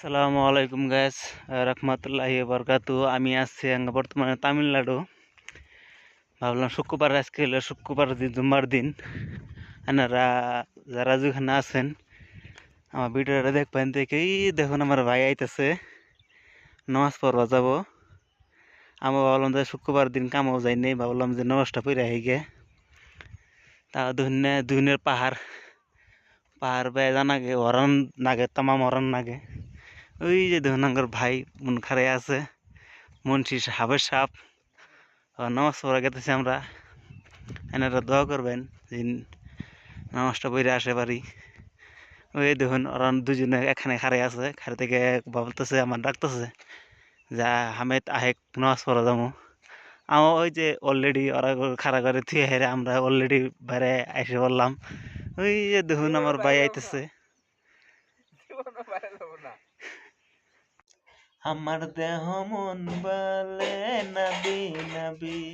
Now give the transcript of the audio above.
সালামু আলাইকুম গাইস রহমতুল্লাহি বরকাতু আমি আসছি বর্তমানে তামিলনাড়ু। ভাবলাম শুক্রবার, আজকে হলো শুক্রবার দিন জুম্মার দিন। আপনারা যারা যেখানে আছেন, আমার ভিডিওটা দেখবেন দেখেই দেখুন আমার ভাই আইতেছে, নামাজ পড়বা যাব। আমি ভাবলাম যে শুক্রবার দিন কামাও যাই নাই, ভাবলাম যে নামাজটা পড়ে গে। তা দুহনে দুহনের পাহাড় পাহাড় বেয়ে জানাগে, হরণ নাগে, তামাম হরণ নাগে। ওই যে দেখুন আমার ভাই মন খারাই আছে। মুন্সি সাহেবের সাপ। নামাজ পড়া গেতেছি আমরা। এনারা দোয়া করবেন যে নামাজটা পড়ে আসে পারি। ওই দেখুন ওরা দুজনে এখানে খারাই আছে। খারে থেকে বলতেছে আমার ডাকতেছে যা হামেদ আহেক নামাজ পড়া যাব। আমার ওই যে অলরেডি ওরা খাড়া করে থুয়ে হেরে আমরা অলরেডি বাইরে এসে বললাম ওই যে দেখুন আমার ভাই আইতেছে। আমার দেহ মন বলে নবী নবী।